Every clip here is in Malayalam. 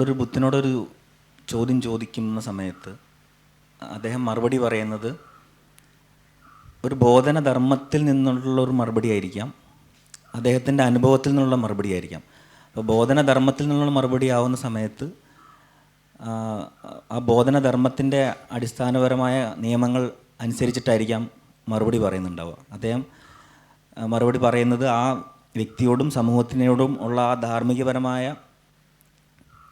നമ്മളൊരു ബുദ്ധനോടൊരു ചോദ്യം ചോദിക്കുന്ന സമയത്ത് അദ്ദേഹം മറുപടി പറയുന്നത് ഒരു ബോധനധർമ്മത്തിൽ നിന്നുള്ള ഒരു മറുപടി ആയിരിക്കാം. അദ്ദേഹത്തിന്റെ അനുഭവത്തിൽ നിന്നുള്ള മറുപടി ആയിരിക്കാം. അപ്പോൾ ബോധനധർമ്മത്തിൽ നിന്നുള്ള മറുപടി ആവുന്ന സമയത്ത് ആ, ബോധനധർമ്മത്തിന്റെ അടിസ്ഥാനപരമായ നിയമങ്ങൾ അനുസരിച്ചിട്ടായിരിക്കാം മറുപടി പറയുന്നുണ്ടാവുക. അദ്ദേഹം മറുപടി പറയുന്നത് ആ വ്യക്തിയോടും സമൂഹത്തിനോടും ഉള്ള ആ ധാർമ്മികപരമായ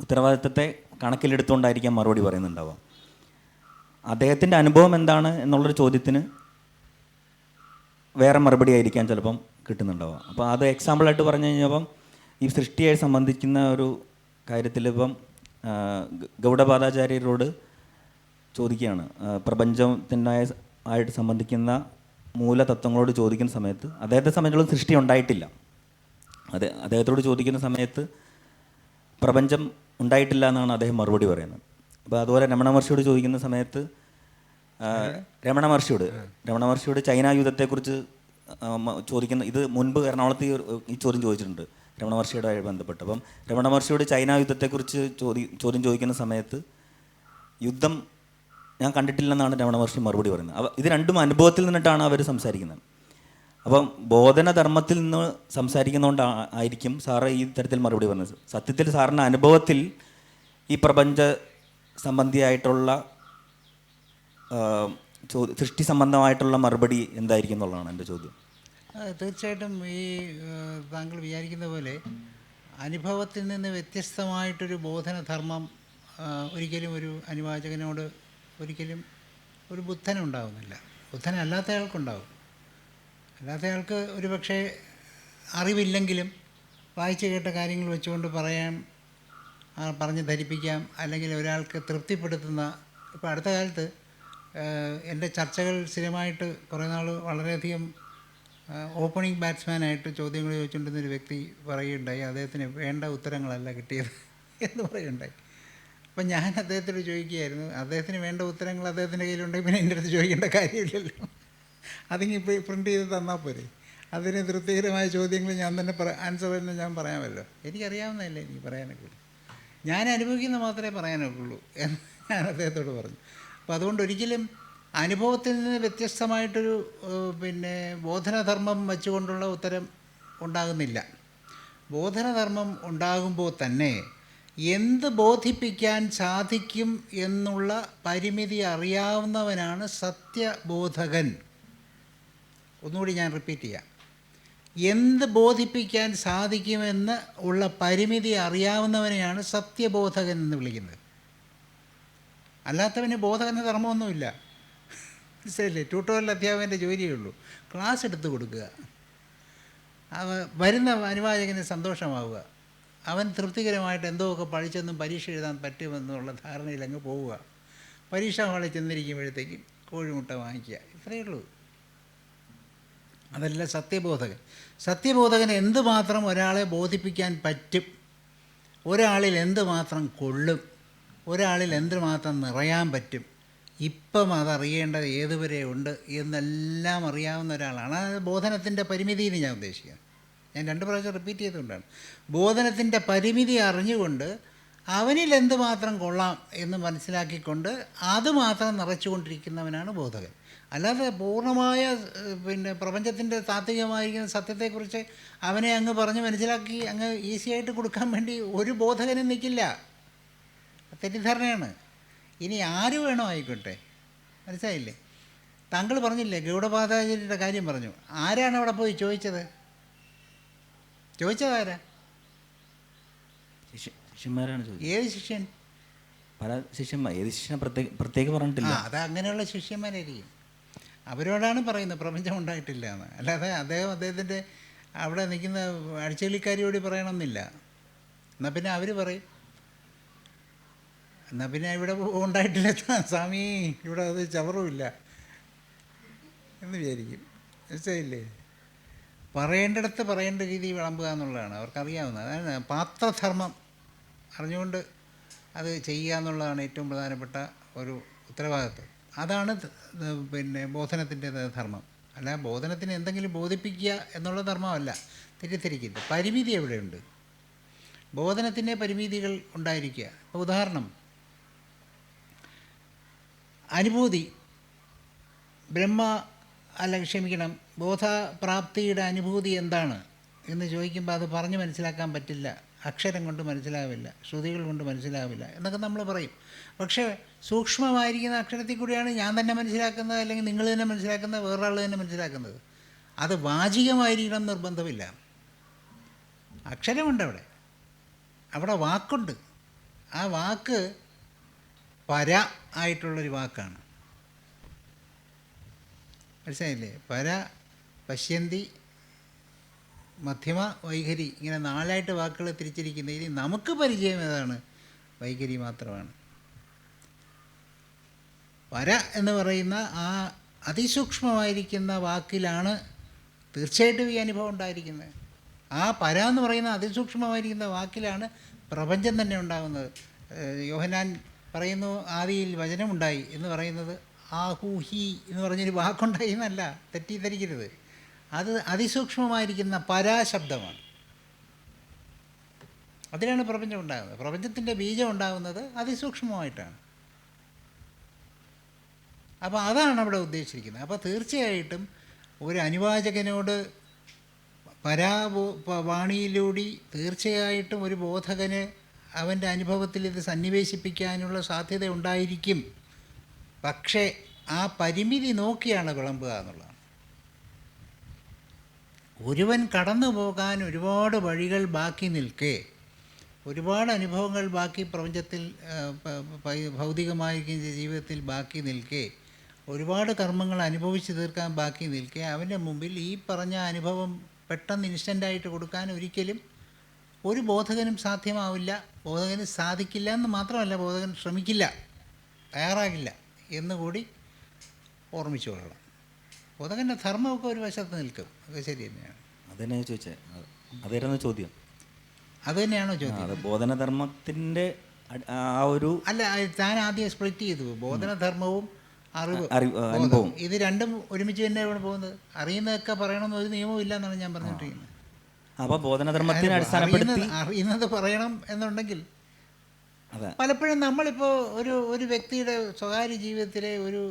ഉത്തരവാദിത്തത്തെ കണക്കിലെടുത്തുകൊണ്ടായിരിക്കാം മറുപടി പറയുന്നുണ്ടാവുക. അദ്ദേഹത്തിന്റെ അനുഭവം എന്താണ് എന്നുള്ളൊരു ചോദ്യത്തിന് വേറെ മറുപടി ആയിരിക്കാം ചിലപ്പം കിട്ടുന്നുണ്ടാവുക. അപ്പോൾ അത് എക്സാമ്പിളായിട്ട് പറഞ്ഞു കഴിഞ്ഞപ്പം ഈ സൃഷ്ടിയെ സംബന്ധിക്കുന്ന ഒരു കാര്യത്തിൽ ഇപ്പം ഗൗഡപാദാചാര്യരോട് ചോദിക്കുകയാണ്. പ്രപഞ്ചത്തിന്റെ ആയിട്ട് സംബന്ധിക്കുന്ന മൂലതത്വങ്ങളോട് ചോദിക്കുന്ന സമയത്ത് അദ്ദേഹത്തെ സംബന്ധിച്ചുള്ള സൃഷ്ടി ഉണ്ടായിട്ടില്ല. അതെ അദ്ദേഹത്തോട് ചോദിക്കുന്ന സമയത്ത് പ്രപഞ്ചം ഉണ്ടായിട്ടില്ല എന്നാണ് അദ്ദേഹം മറുപടി പറയുന്നത്. അപ്പോൾ അതുപോലെ രമണ മഹർഷിയോട് ചോദിക്കുന്ന സമയത്ത് രമണ മഹർഷിയോട് രമണ മഹർഷിയോട് ചൈന യുദ്ധത്തെക്കുറിച്ച് ചോദിക്കുന്ന ഇത് മുൻപ് എറണാകുളത്ത് ഈ ചോദ്യം ചോദിച്ചിട്ടുണ്ട് രമണ മഹർഷിയുടെ ബന്ധപ്പെട്ട്. അപ്പം രമണ മഹർഷിയോട് ചൈന യുദ്ധത്തെക്കുറിച്ച് ചോദി ചോദ്യം ചോദിക്കുന്ന സമയത്ത് യുദ്ധം ഞാൻ കണ്ടിട്ടില്ലെന്നാണ് രമണ മഹർഷി മറുപടി പറയുന്നത്. ഇത് രണ്ടും അനുഭവത്തിൽ നിന്നിട്ടാണ് അവർ സംസാരിക്കുന്നത്. അപ്പം ബോധനധർമ്മത്തിൽ നിന്ന് സംസാരിക്കുന്നതുകൊണ്ട് ആയിരിക്കും സാറ് ഈ തരത്തിൽ മറുപടി പറഞ്ഞത്. സത്യത്തിൽ സാറിന്റെ അനുഭവത്തിൽ ഈ പ്രപഞ്ച സംബന്ധിയായിട്ടുള്ള ചോദ്യ സൃഷ്ടി സംബന്ധമായിട്ടുള്ള മറുപടി എന്തായിരിക്കും എന്നുള്ളതാണ് എന്റെ ചോദ്യം. തീർച്ചയായിട്ടും ഈ താങ്കൾ വിചാരിക്കുന്ന പോലെ അനുഭവത്തിൽ നിന്ന് വ്യത്യസ്തമായിട്ടൊരു ബോധനധർമ്മം ഒരിക്കലും ഒരു അനുവാചകനോട് ഒരിക്കലും ഒരു ബുദ്ധനുണ്ടാവുന്നില്ല. ബുദ്ധനല്ലാത്ത ആൾക്കുണ്ടാവും അല്ലാത്തയാൾക്ക് ഒരു പക്ഷേ അറിവില്ലെങ്കിലും വായിച്ചു കേട്ട കാര്യങ്ങൾ വെച്ചുകൊണ്ട് പറയാം പറഞ്ഞ് ധരിപ്പിക്കാം അല്ലെങ്കിൽ ഒരാൾക്ക് തൃപ്തിപ്പെടുത്തുന്ന ഇപ്പോൾ അടുത്ത കാലത്ത് എന്റെ ചർച്ചകൾ സ്ഥിരമായിട്ട് കുറേ നാൾ വളരെയധികം ഓപ്പണിംഗ് ബാറ്റ്സ്മാനായിട്ട് ചോദ്യങ്ങൾ ചോദിച്ചുകൊണ്ടിരുന്ന ഒരു വ്യക്തി പറയുകയുണ്ടായി. അദ്ദേഹത്തിന് വേണ്ട ഉത്തരങ്ങളല്ല കിട്ടിയത് എന്ന് പറയുകയുണ്ടായി. അപ്പം ഞാൻ അദ്ദേഹത്തോട് ചോദിക്കുകയായിരുന്നു അദ്ദേഹത്തിന് വേണ്ട ഉത്തരങ്ങൾ അദ്ദേഹത്തിന്റെ കയ്യിലുണ്ടെങ്കിൽ പിന്നെ എന്റെ അടുത്ത് ചോദിക്കേണ്ട കാര്യമില്ലല്ലോ. അതിങ്ങ് പ്രിന്റ് ചെയ്ത് തന്നാൽ പോരെ. അതിന് തൃപ്തികരമായ ചോദ്യങ്ങൾ ഞാൻ തന്നെ പറ ആൻസർ തന്നെ ഞാൻ പറയാമല്ലോ. എനിക്കറിയാവുന്നതല്ലേ എനിക്ക് പറയാനൊക്കെ ഞാൻ അനുഭവിക്കുന്ന മാത്രമേ പറയാനൊക്കെ ഉള്ളൂ എന്ന് ഞാൻ അദ്ദേഹത്തോട് പറഞ്ഞു. അപ്പോൾ അതുകൊണ്ട് ഒരിക്കലും അനുഭവത്തിൽ നിന്ന് വ്യത്യസ്തമായിട്ടൊരു പിന്നെ ബോധനധർമ്മം വെച്ചുകൊണ്ടുള്ള ഉത്തരം ഉണ്ടാകുന്നില്ല. ബോധനധർമ്മം ഉണ്ടാകുമ്പോൾ തന്നെ എന്ത് ബോധിപ്പിക്കാൻ സാധിക്കും എന്നുള്ള പരിമിതി അറിയാവുന്നവനാണ് സത്യബോധകൻ. ഒന്നുകൂടി ഞാൻ റിപ്പീറ്റ് ചെയ്യാം. എന്ത് ബോധിപ്പിക്കാൻ സാധിക്കുമെന്ന് ഉള്ള പരിമിതി അറിയാവുന്നവനെയാണ് സത്യബോധകൻ എന്ന് വിളിക്കുന്നത്. അല്ലാത്തവന് ബോധകന് ധർമ്മമൊന്നുമില്ല. മനസ്സിലല്ലേ ട്യൂട്ടോറിയൽ അധ്യാപകന്റെ ജോലിയേ ഉള്ളൂ. ക്ലാസ് എടുത്ത് കൊടുക്കുക. അവ വരുന്ന അനുവാചകന് സന്തോഷമാവുക. അവൻ തൃപ്തികരമായിട്ട് എന്തോ ഒക്കെ പഠിച്ചെന്നും പരീക്ഷ എഴുതാൻ പറ്റുമെന്നുള്ള ധാരണയിൽ അങ്ങ് പോവുക. പരീക്ഷാ ഹാളിൽ ചെന്നിരിക്കുമ്പോഴത്തേക്കും കോഴിമുട്ട വാങ്ങിക്കുക. ഇത്രയേ ഉള്ളൂ. അതല്ല സത്യബോധകൻ. സത്യബോധകൻ എന്തുമാത്രം ഒരാളെ ബോധിപ്പിക്കാൻ പറ്റും? ഒരാളിൽ എന്തുമാത്രം കൊള്ളും? ഒരാളിൽ എന്തുമാത്രം നിറയാൻ പറ്റും? ഇപ്പം അതറിയേണ്ടത് ഏതുവരെ ഉണ്ട് എന്നെല്ലാം അറിയാവുന്ന ഒരാളാണ്. അത് ബോധനത്തിന്റെ പരിമിതി എന്ന് ഞാൻ ഉദ്ദേശിക്കുന്നത് ഞാൻ രണ്ട് പ്രാവശ്യം റിപ്പീറ്റ് ചെയ്തുകൊണ്ടാണ്. ബോധനത്തിന്റെ പരിമിതി അറിഞ്ഞുകൊണ്ട് അവനിൽ എന്തുമാത്രം കൊള്ളാം എന്ന് മനസ്സിലാക്കിക്കൊണ്ട് അതുമാത്രം നിറച്ചുകൊണ്ടിരിക്കുന്നവനാണ് ബോധകൻ. അല്ലാതെ പൂർണമായ പിന്നെ പ്രപഞ്ചത്തിന്റെ താത്വികമായിരിക്കുന്ന സത്യത്തെക്കുറിച്ച് അവനെ അങ്ങ് പറഞ്ഞ് മനസ്സിലാക്കി അങ്ങ് ഈസിയായിട്ട് കൊടുക്കാൻ വേണ്ടി ഒരു ബോധകനും നിൽക്കില്ല. തെറ്റിദ്ധാരണയാണ്. ഇനി ആര് വേണോ ആയിക്കോട്ടെ. മനസ്സിലായില്ലേ? താങ്കൾ പറഞ്ഞില്ലേ ഗൗഡപാദാചാര്യരുടെ കാര്യം പറഞ്ഞു. ആരാണ് അവിടെ പോയി ചോദിച്ചത്? ചോദിച്ചതാരാ ശിഷ്യ ശിഷ്യന്മാരാണ് ഏത് ശിഷ്യൻ? പല ശിഷ്യന്മാർ ഏത് ശിഷ്യനെ പ്രത്യേക പ്രത്യേകം പറഞ്ഞിട്ടില്ല. അത് അങ്ങനെയുള്ള ശിഷ്യന്മാരായിരിക്കും. അവരോടാണ് പറയുന്നത് പ്രപഞ്ചം ഉണ്ടായിട്ടില്ല എന്ന്. അല്ലാതെ അദ്ദേഹം അദ്ദേഹത്തിന്റെ അവിടെ നിൽക്കുന്ന അടിച്ചേലിക്കാരിയോട് പറയണമെന്നില്ല. എന്നാൽ പിന്നെ അവർ പറയും. എന്നാൽ പിന്നെ ഇവിടെ ഉണ്ടായിട്ടില്ല. സ്വാമി ഇവിടെ അത് ചവറുമില്ല എന്ന് വിചാരിക്കും. മനസ്സിലായില്ലേ? പറയേണ്ടിടത്ത് പറയേണ്ട രീതി വിളമ്പുക എന്നുള്ളതാണ്. അവർക്കറിയാവുന്നത്. അതാണ് പാത്രധർമ്മം അറിഞ്ഞുകൊണ്ട് അത് ചെയ്യുക എന്നുള്ളതാണ് ഏറ്റവും പ്രധാനപ്പെട്ട ഒരു ഉത്തരവാദിത്വം. അതാണ് പിന്നെ ബോധനത്തിന്റെ ധർമ്മം. അല്ല ബോധനത്തിന് എന്തെങ്കിലും ബോധിപ്പിക്കുക എന്നുള്ള ധർമ്മമല്ല തെറ്റിദ്ധരിക്കരുത്. പരിമിതി എവിടെയുണ്ട്? ബോധനത്തിന്റെ പരിമിതികൾ ഉണ്ടായിരിക്കുക. ഇപ്പോൾ ഉദാഹരണം അനുഭൂതി ബ്രഹ്മ അല്ല ക്ഷമിക്കണം ബോധപ്രാപ്തിയുടെ അനുഭൂതി എന്താണ് എന്ന് ചോദിക്കുമ്പോൾ അത് പറഞ്ഞു മനസ്സിലാക്കാൻ പറ്റില്ല. അക്ഷരം കൊണ്ട് മനസ്സിലാവില്ല ശ്രുതികൾ കൊണ്ട് മനസ്സിലാവില്ല എന്നൊക്കെ നമ്മൾ പറയും. പക്ഷേ സൂക്ഷ്മമായിരിക്കുന്ന അക്ഷരത്തിൽ കൂടിയാണ് ഞാൻ തന്നെ മനസ്സിലാക്കുന്നത് അല്ലെങ്കിൽ നിങ്ങൾ തന്നെ മനസ്സിലാക്കുന്നത് വേറൊരാൾ തന്നെ മനസ്സിലാക്കുന്നത്. അത് വാചികമായിരിക്കണം നിർബന്ധമില്ല. അക്ഷരമുണ്ട് അവിടെ. അവിടെ വാക്കുണ്ട്. ആ വാക്ക് പര ആയിട്ടുള്ളൊരു വാക്കാണ്. മനസ്സിലായില്ലേ? പര പശ്യന്തി മധ്യമ വൈഖരി ഇങ്ങനെ നാലായിട്ട് വാക്കുകൾ തിരിച്ചിരിക്കുന്ന ഇനി നമുക്ക് പരിചയം ഏതാണ്? വൈഖരി മാത്രമാണ്. വര എന്ന് പറയുന്ന ആ അതിസൂക്ഷ്മമായിരിക്കുന്ന വാക്കിലാണ് തീർച്ചയായിട്ടും ഈ അനുഭവം ഉണ്ടായിരിക്കുന്നത്. ആ പര എന്ന് പറയുന്ന അതിസൂക്ഷ്മമായിരിക്കുന്ന വാക്കിലാണ് പ്രപഞ്ചം തന്നെ ഉണ്ടാകുന്നത് യോഹനാൻ പറയുന്നു ആദിയിൽ വചനമുണ്ടായി എന്ന് പറയുന്നത് ആഹൂഹി എന്ന് പറഞ്ഞൊരു വാക്കുണ്ടായി എന്നല്ല തെറ്റിദ്ധരിക്കരുത്. അത് അതിസൂക്ഷ്മമായിരിക്കുന്ന പരാശബ്ദമാണ്. അതിലാണ് പ്രപഞ്ചം ഉണ്ടാകുന്നത്. പ്രപഞ്ചത്തിന്റെ ബീജം ഉണ്ടാകുന്നത് അതിസൂക്ഷ്മമായിട്ടാണ്. അപ്പോൾ അതാണ് അവിടെ ഉദ്ദേശിച്ചിരിക്കുന്നത്. അപ്പോൾ തീർച്ചയായിട്ടും ഒരു അനുവാചകനോട് പരാബോ വാണിയിലൂടെ തീർച്ചയായിട്ടും ഒരു ബോധകന് അവന്റെ അനുഭവത്തിൽ ഇത് സന്നിവേശിപ്പിക്കാനുള്ള സാധ്യത ഉണ്ടായിരിക്കും. പക്ഷേ ആ പരിമിതി നോക്കിയാണ് വിളമ്പുക എന്നുള്ളതാണ് ഒരുവൻ കടന്നു പോകാൻ ഒരുപാട് വഴികൾ ബാക്കി നിൽക്കേ. ഒരുപാട് അനുഭവങ്ങൾ ബാക്കി പ്രപഞ്ചത്തിൽ ഭൗതികമായിരിക്കുന്ന ജീവിതത്തിൽ ബാക്കി നിൽക്കേ. ഒരുപാട് കർമ്മങ്ങൾ അനുഭവിച്ച് തീർക്കാൻ ബാക്കി നിൽക്കേ. അവന്റെ മുമ്പിൽ ഈ പറഞ്ഞ അനുഭവം പെട്ടെന്ന് ഇൻസ്റ്റന്റായിട്ട് കൊടുക്കാൻ ഒരിക്കലും ഒരു ബോധകനും സാധ്യമാവില്ല. ബോധകന് സാധിക്കില്ല എന്ന് മാത്രമല്ല ബോധകൻ ശ്രമിക്കില്ല തയ്യാറാകില്ല എന്നുകൂടി ഓർമ്മിച്ചു കൊള്ളണം. ബോധകന്റെ ധർമ്മമൊക്കെ ഒരു വശത്ത് നിൽക്കും. അത് ശരി തന്നെയാണ്. അതന്നെ ചോദിച്ചത് അതായിരുന്നു ചോദ്യം? അത് തന്നെയാണോ ചോദ്യം? അത് ബോധനധർമ്മത്തിന്റെ ആ ഒരു അല്ല അത് താൻ ആദ്യം സ്പ്ലിറ്റ് ചെയ്തു. ബോധനധർമ്മവും അറിവ്. അനുഭവം. ഇത് രണ്ടും ഒരുമിച്ച് തന്നെ ഇവിടെ പോകുന്നത്. അറിയുന്നതൊക്കെ പറയണമെന്ന് ഒരു നിയമവും ഇല്ല എന്നാണ് ഞാൻ പറഞ്ഞിട്ടിരിക്കുന്നത് അപ്പോൾ ബോധനധർമ്മത്തിന് അടിസ്ഥാനപ്പെടുത്തി അറിയുന്നത് പറയണം എന്നുണ്ടെങ്കിൽ പലപ്പോഴും നമ്മളിപ്പോൾ ഒരു ഒരു വ്യക്തിയുടെ സ്വകാര്യ ജീവിതത്തിലെ ഒരു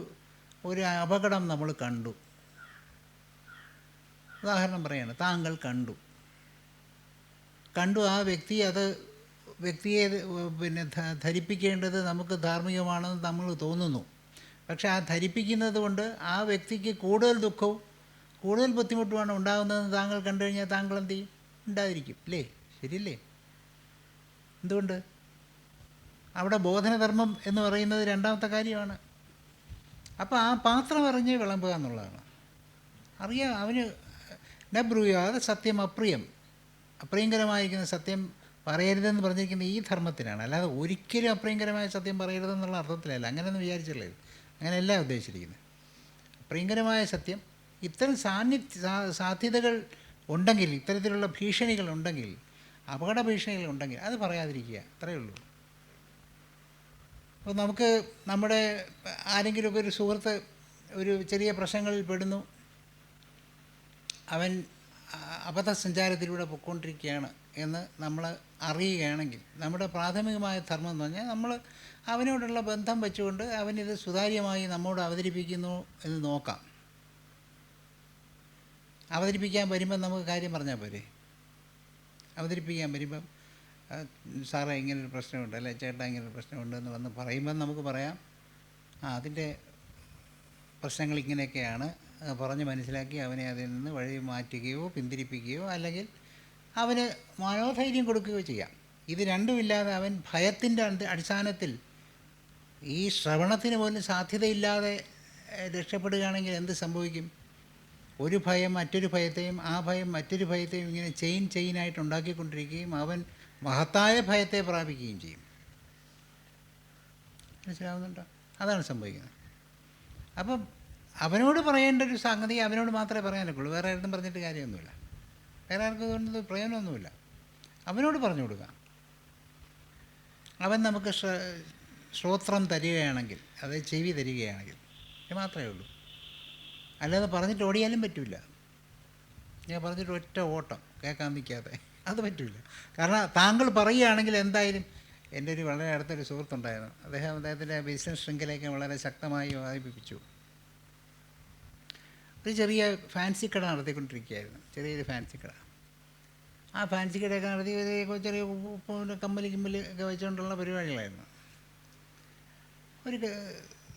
ഒരു അപകടം നമ്മൾ കണ്ടു. ഉദാഹരണം പറയാണ് താങ്കൾ കണ്ടു. കണ്ടു ആ വ്യക്തി അത് വ്യക്തിയെ പിന്നെ ധരിപ്പിക്കേണ്ടത് നമുക്ക് ധാർമ്മികമാണെന്ന് നമ്മൾ തോന്നുന്നു. പക്ഷെ ആ ധരിപ്പിക്കുന്നത് കൊണ്ട് ആ വ്യക്തിക്ക് കൂടുതൽ ദുഃഖവും കൂടുതൽ ബുദ്ധിമുട്ടുമാണ് ഉണ്ടാകുന്നതെന്ന് താങ്കൾ കണ്ടു കഴിഞ്ഞാൽ താങ്കൾ എന്ത് ചെയ്യും? ഉണ്ടായിരിക്കും അല്ലേ ശരിയല്ലേ? എന്തുകൊണ്ട്? അവിടെ ബോധനധർമ്മം എന്ന് പറയുന്നത് രണ്ടാമത്തെ കാര്യമാണ്. അപ്പോൾ ആ പാത്രം അറിഞ്ഞ് വിളമ്പുക എന്നുള്ളതാണ്. അറിയാം അവന് നബ്രൂയാതെ സത്യം അപ്രിയം. അപ്രിയങ്കരമായിരിക്കുന്ന സത്യം പറയരുതെന്ന് പറഞ്ഞിരിക്കുന്ന ഈ ധർമ്മത്തിനാണ്. അല്ലാതെ ഒരിക്കലും അപ്രിയങ്കരമായ സത്യം പറയരുതെന്നുള്ള അർത്ഥത്തിലല്ല. അങ്ങനെയൊന്നും വിചാരിച്ചില്ലേ അങ്ങനെയല്ല ഉദ്ദേശിച്ചിരിക്കുന്നത്. അപ്രിയങ്കരമായ സത്യം ഇത്തരം സാന്നിധ്യ സാ- സാധ്യതകൾ ഉണ്ടെങ്കിൽ ഇത്തരത്തിലുള്ള ഭീഷണികൾ ഉണ്ടെങ്കിൽ അപകട ഭീഷണികൾ ഉണ്ടെങ്കിൽ അത് പറയാതിരിക്കുക. അത്രയേ ഉള്ളൂ. അപ്പോൾ നമുക്ക് നമ്മുടെ ആരെങ്കിലുമൊക്കെ ഒരു സുഹൃത്ത് ഒരു ചെറിയ പ്രശ്നങ്ങളിൽ പെടുന്നു. അവൻ അബദ്ധസഞ്ചാരത്തിലൂടെ പൊയ്ക്കൊണ്ടിരിക്കുകയാണ് എന്ന് നമ്മൾ അറിയുകയാണെങ്കിൽ നമ്മുടെ പ്രാഥമികമായ ധർമ്മം എന്ന് പറഞ്ഞാൽ നമ്മൾ അവനോടുള്ള ബന്ധം വെച്ചുകൊണ്ട് അവനിത് സുതാര്യമായി നമ്മോട് അവതരിപ്പിക്കുന്നു എന്ന് നോക്കാം. അവതരിപ്പിക്കാൻ വരുമ്പം നമുക്ക് കാര്യം പറഞ്ഞാൽ പോരെ? അവതരിപ്പിക്കാൻ വരുമ്പം സാറേ ഇങ്ങനൊരു പ്രശ്നമുണ്ട് അല്ലെ? ചേട്ടാ ഇങ്ങനൊരു പ്രശ്നമുണ്ട് എന്ന് വന്ന് പറയുമ്പം നമുക്ക് പറയാം ആ അതിന്റെ പ്രശ്നങ്ങൾ ഇങ്ങനെയൊക്കെയാണ്. പറഞ്ഞ് മനസ്സിലാക്കി അവനെ അതിൽ നിന്ന് വഴി മാറ്റുകയോ പിന്തിരിപ്പിക്കുകയോ അല്ലെങ്കിൽ അവന് മനോധൈര്യം കൊടുക്കുകയോ ചെയ്യാം. ഇത് രണ്ടുമില്ലാതെ അവൻ ഭയത്തിന്റെ അടിസ്ഥാനത്തിൽ ഈ ശ്രവണത്തിന് പോലും സാധ്യതയില്ലാതെ രക്ഷപ്പെടുകയാണെങ്കിൽ എന്ത് സംഭവിക്കും? ഒരു ഭയം മറ്റൊരു ഭയത്തെയും ആ ഭയം മറ്റൊരു ഭയത്തെയും ഇങ്ങനെ ചെയിൻ ചെയിനായിട്ട് ഉണ്ടാക്കിക്കൊണ്ടിരിക്കുകയും അവൻ മഹത്തായ ഭയത്തെ പ്രാപിക്കുകയും ചെയ്യും. മനസ്സിലാവുന്നുണ്ടോ? അതാണ് സംഭവിക്കുന്നത്. അപ്പം അവനോട് പറയേണ്ട ഒരു സംഗതി അവനോട് മാത്രമേ പറയാനൊക്കുള്ളൂ വേറെ ആരും പറഞ്ഞിട്ട് കാര്യമൊന്നുമില്ല. വേറെ ആർക്കും അതുകൊണ്ട് പ്രയോജനമൊന്നുമില്ല. അവനോട് പറഞ്ഞു കൊടുക്കാം. അവൻ നമുക്ക് ശ്ര- ശ്രോത്രം തരികയാണെങ്കിൽ അതായത് ചെവി തരികയാണെങ്കിൽ ഇത് മാത്രമേ ഉള്ളൂ. അല്ലാതെ പറഞ്ഞിട്ട് ഓടിയാലും പറ്റില്ല ഞാൻ പറഞ്ഞിട്ട് ഒറ്റ ഓട്ടം കേൾക്കാൻ നിൽക്കാതെ അത് പറ്റില്ല കാരണം താങ്കൾ പറയുകയാണെങ്കിൽ എന്തായാലും എന്റെ ഒരു വളരെ അടുത്തൊരു സുഹൃത്തുണ്ടായിരുന്നു. അദ്ദേഹം അദ്ദേഹത്തിന്റെ ബിസിനസ് ശൃംഖലയൊക്കെ വളരെ ശക്തമായി വാദിപ്പിച്ചു ഒരു ചെറിയ ഫാൻസി കട നടത്തിക്കൊണ്ടിരിക്കുകയായിരുന്നു. ചെറിയൊരു ഫാൻസി കട. ആ ഫാൻസി കടയൊക്കെ നടത്തി ചെറിയ കമ്മൽ കിമ്മൽ ഒക്കെ വെച്ചുകൊണ്ടുള്ള പരിപാടികളായിരുന്നു. ഒരു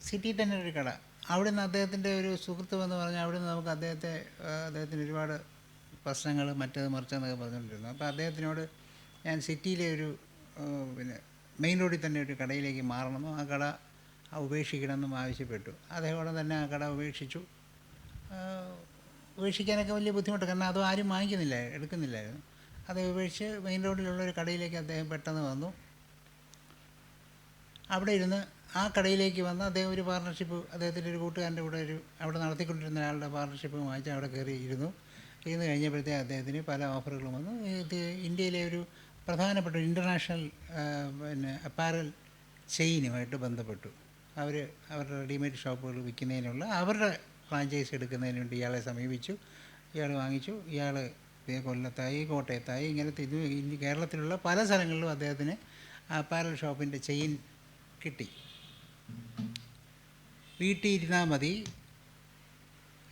സിറ്റി തന്നെ ഒരു കട. അവിടെ നിന്ന് അദ്ദേഹത്തിന്റെ ഒരു സുഹൃത്ത് എന്ന് പറഞ്ഞാൽ അവിടെ നിന്ന് നമുക്ക് അദ്ദേഹത്തെ അദ്ദേഹത്തിന് ഒരുപാട് പ്രശ്നങ്ങൾ മറ്റേത് മറിച്ചെന്നൊക്കെ പറഞ്ഞുകൊണ്ടിരുന്നു. അപ്പോൾ അദ്ദേഹത്തിനോട് ഞാൻ സിറ്റിയിലെ ഒരു പിന്നെ മെയിൻ റോഡിൽ തന്നെ ഒരു കടയിലേക്ക് മാറണമെന്നും ആ കട ഉപേക്ഷിക്കണമെന്നും ആവശ്യപ്പെട്ടു. ഉടൻ തന്നെ ആ കട ഉപേക്ഷിച്ചു. ഉപേക്ഷിക്കാനൊക്കെ വലിയ ബുദ്ധിമുട്ട്. കാരണം അത് ആരും വാങ്ങിക്കുന്നില്ല എടുക്കുന്നില്ലായിരുന്നു. അത് ഉപേക്ഷിച്ച് മെയിൻ റോഡിലുള്ള ഒരു കടയിലേക്ക് അദ്ദേഹം പെട്ടെന്ന് വന്നു. അവിടെ ഇരുന്ന് ആ കടയിലേക്ക് വന്ന് അദ്ദേഹം ഒരു പാർട്ണർഷിപ്പ് അദ്ദേഹത്തിന്റെ ഒരു കൂട്ടുകാരന്റെ കൂടെ ഒരു അവിടെ നടത്തിക്കൊണ്ടിരുന്ന ഒരാളുടെ പാർട്ണർഷിപ്പ് വാങ്ങിച്ച് അവിടെ കയറി ഇരുന്നു. ഇരുന്ന് കഴിഞ്ഞപ്പോഴത്തേക്ക് അദ്ദേഹത്തിന് പല ഓഫറുകളും വന്നു. ഇന്ത്യയിലെ ഒരു പ്രധാനപ്പെട്ട ഇന്റർനാഷണൽ പിന്നെ അപ്പാരൽ ചെയിനുമായിട്ട് ബന്ധപ്പെട്ടു. അവർ അവരുടെ റെഡിമെയ്ഡ് ഷോപ്പുകൾ വിൽക്കുന്നതിനുള്ള അവരുടെ ഫ്രാഞ്ചൈസ് എടുക്കുന്നതിന് വേണ്ടി ഇയാളെ സമീപിച്ചു. ഇയാൾ വാങ്ങിച്ചു. ഇയാൾ കൊല്ലത്തായി കോട്ടയത്തായി ഇങ്ങനെ തിരു കേരളത്തിലുള്ള പല സ്ഥലങ്ങളിലും അദ്ദേഹത്തിന് അപ്പാരൽ ഷോപ്പിന്റെ ചെയിൻ കിട്ടി. വീട്ടിൽ ഇരുന്നാൽ മതി.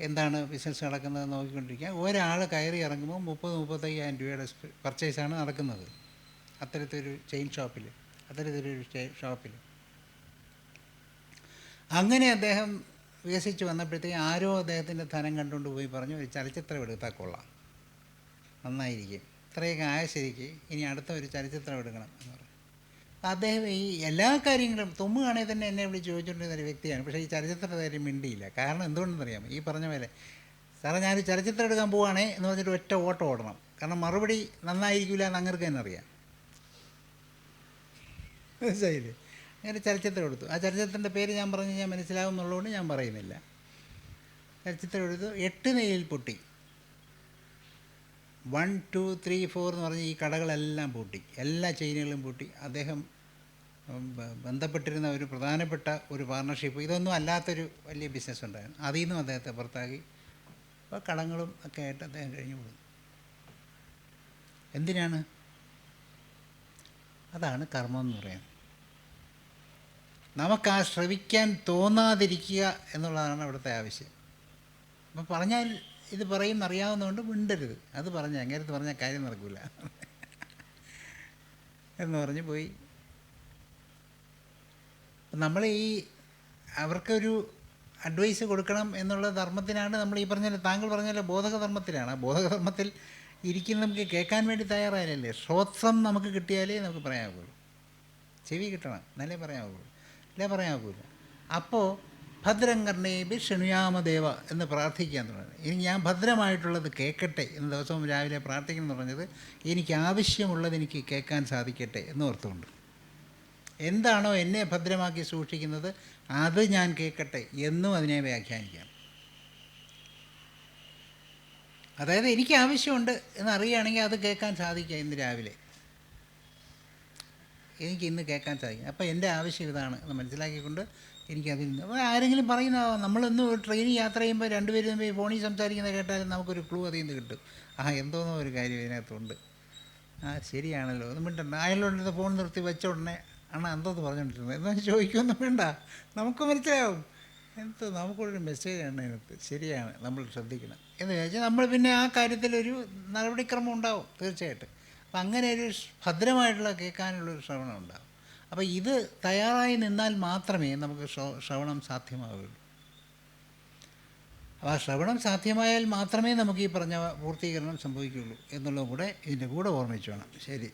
എന്താണ് ബിസിനസ് നടക്കുന്നത് നോക്കിക്കൊണ്ടിരിക്കുക. ഒരാൾ കയറി ഇറങ്ങുമ്പോൾ മുപ്പത് മുപ്പത്തയ്യായിരം രൂപയുടെ പർച്ചേസാണ് നടക്കുന്നത്. അത്തരത്തിലൊരു ചെയിൻ ഷോപ്പിൽ അത്തരത്തിലൊരു ഷോപ്പിൽ അങ്ങനെ അദ്ദേഹം വികസിച്ച് വന്നപ്പോഴത്തേക്ക് ആരോ അദ്ദേഹത്തിന്റെ ധനം കണ്ടുകൊണ്ട് പോയി പറഞ്ഞു ഒരു ചലച്ചിത്രം എടുത്താൽ കൊള്ളാം. നന്നായിരിക്കും. ഇത്രയൊക്കെ ആയ ശരിക്ക് ഇനി അടുത്ത ഒരു ചലച്ചിത്രം എടുക്കണം. എന്ന് പറഞ്ഞു. അദ്ദേഹം ഈ എല്ലാ കാര്യങ്ങളും തുമ്മുകയാണെങ്കിൽ തന്നെ എന്നെ വിളിച്ച് ചോദിച്ചുകൊണ്ടിരുന്ന ഒരു വ്യക്തിയാണ്. പക്ഷേ ഈ ചലച്ചിത്ര കാര്യം മിണ്ടിയില്ല. കാരണം എന്തുകൊണ്ടെന്നറിയാം ഈ പറഞ്ഞ പോലെ സാറേ ഞാനൊരു ചലച്ചിത്രം എടുക്കാൻ പോവുകയാണേ എന്ന് പറഞ്ഞിട്ട് ഒറ്റ ഓട്ടം ഓടണം. കാരണം മറുപടി നന്നായിരിക്കില്ല എന്ന് അങ്ങനെ തന്നെ അറിയാം. മനസ്സിലായില്ലേ? അങ്ങനെ ചലച്ചിത്രം എടുത്തു. ആ ചലച്ചിത്രത്തിന്റെ പേര് ഞാൻ പറഞ്ഞു ഞാൻ മനസ്സിലാവും എന്നുള്ളതുകൊണ്ട് ഞാൻ പറയുന്നില്ല. ചലച്ചിത്രം എടുത്തു. എട്ട് നെയ്യിൽ പൊട്ടി. വൺ ടു ത്രീ ഫോർ എന്ന് പറഞ്ഞ് ഈ കടകളെല്ലാം പൂട്ടി. എല്ലാ ചെയിനുകളും പൂട്ടി. അദ്ദേഹം ബന്ധപ്പെട്ടിരുന്ന ഒരു പ്രധാനപ്പെട്ട ഒരു പാർട്ണർഷിപ്പ് ഇതൊന്നും അല്ലാത്തൊരു വലിയ ബിസിനസ് ഉണ്ടായിരുന്നു. അതിൽ നിന്നും അദ്ദേഹത്തെ പുറത്താക്കി. അപ്പോൾ കടങ്ങളും ഒക്കെ ആയിട്ട് അദ്ദേഹം കഴിഞ്ഞു പോകുന്നു എന്തിനാണ്? അതാണ് കർമ്മം എന്ന് പറയുന്നത്. നമുക്ക് ആ ശ്രവിക്കാൻ തോന്നാതിരിക്കുക എന്നുള്ളതാണ് അവിടുത്തെ ആവശ്യം. അപ്പം പറഞ്ഞാൽ ഇത് പറയും അറിയാവുന്നതുകൊണ്ട് മിണ്ടരുത്. അത് പറഞ്ഞാൽ അങ്ങേരത്ത് പറഞ്ഞാൽ കാര്യം നടക്കില്ല എന്ന് പറഞ്ഞ് പോയി. നമ്മൾ ഈ അവർക്കൊരു അഡ്വൈസ് കൊടുക്കണം എന്നുള്ള ധർമ്മത്തിനാണ് നമ്മൾ ഈ പറഞ്ഞ താങ്കൾ പറഞ്ഞ ബോധകധർമ്മത്തിലാണ്. ആ ബോധകധർമ്മത്തിൽ ഇരിക്കുന്ന നമുക്ക് കേൾക്കാൻ വേണ്ടി തയ്യാറായാലല്ലേ ശ്രോത്സം നമുക്ക് കിട്ടിയാലേ നമുക്ക് പറയാവുള്ളൂ. ചെവി കിട്ടണം എന്നാലേ പറയാനാവുള്ളൂ അല്ലേ പറയാനാവില്ല അപ്പോൾ ഭദ്രം കർണേബി ഷണുയാമദേവ എന്ന് പ്രാർത്ഥിക്കാൻ തുടങ്ങി. ഇനി ഞാൻ ഭദ്രമായിട്ടുള്ളത് കേൾക്കട്ടെ എന്ന് ദിവസവും രാവിലെ പ്രാർത്ഥിക്കണം എന്ന് പറഞ്ഞത് എനിക്ക് ആവശ്യമുള്ളത് എനിക്ക് കേൾക്കാൻ സാധിക്കട്ടെ എന്ന് ഓർത്തുകൊണ്ട്. എന്താണോ എന്നെ ഭദ്രമാക്കി സൂക്ഷിക്കുന്നത് അത് ഞാൻ കേൾക്കട്ടെ എന്നും അതിനെ വ്യാഖ്യാനിക്കാം. അതായത് എനിക്ക് ആവശ്യമുണ്ട് എന്നറിയുകയാണെങ്കിൽ അത് കേൾക്കാൻ സാധിക്കുക ഇന്ന് രാവിലെ. എനിക്ക് ഇന്ന് കേൾക്കാൻ സാധിക്കും. അപ്പോൾ എന്റെ ആവശ്യം ഇതാണ്. എന്ന് മനസ്സിലാക്കിക്കൊണ്ട് എനിക്കതിൽ നിന്ന്. അപ്പോൾ ആരെങ്കിലും പറയുന്ന നമ്മളൊന്ന് ട്രെയിനിൽ യാത്ര ചെയ്യുമ്പോൾ രണ്ടുപേരും തമ്മിൽ ഫോണിൽ സംസാരിക്കുന്നത് കേട്ടാലും നമുക്കൊരു ക്ലൂ അതിൽ നിന്ന് കിട്ടും. ആ എന്തോന്നോ ഒരു കാര്യം ഇതിനകത്തുണ്ട്. ആ ശരിയാണല്ലോ. ഒന്നും മിണ്ടണ്ട. അയാളുടെ ഫോൺ നിർത്തി വെച്ച ഉടനെ ആണ് എന്തോന്ന് പറഞ്ഞുകൊണ്ടിരുന്നത് എന്ന് ചോദിക്കൊന്നും വേണ്ട. നമുക്ക് മനസ്സിലാവും. എന്തോ നമുക്കൊരു മെസ്സേജ് ആണ് അതിനകത്ത് ശരിയാണ്. നമ്മൾ ശ്രദ്ധിക്കണം. എന്ന് ചോദിച്ചാൽ നമ്മൾ പിന്നെ ആ കാര്യത്തിലൊരു നടപടിക്രമം ഉണ്ടാവും. തീർച്ചയായിട്ടും. അപ്പം അങ്ങനെ ഒരു ഭദ്രമായിട്ടുള്ള കേൾക്കാനുള്ളൊരു ശ്രവണം ഉണ്ടാകും. അപ്പോൾ ഇത് തയ്യാറായി നിന്നാൽ മാത്രമേ നമുക്ക് ശ്രവണം സാധ്യമാവുകയുള്ളൂ. അപ്പോൾ ആ ശ്രവണം സാധ്യമായാൽ മാത്രമേ നമുക്ക് ഈ പറഞ്ഞ പൂർത്തീകരണം സംഭവിക്കുകയുള്ളൂ എന്നുള്ളതും കൂടെ ഇതിന്റെ കൂടെ ഓർമ്മിച്ചു വേണം. ശരി.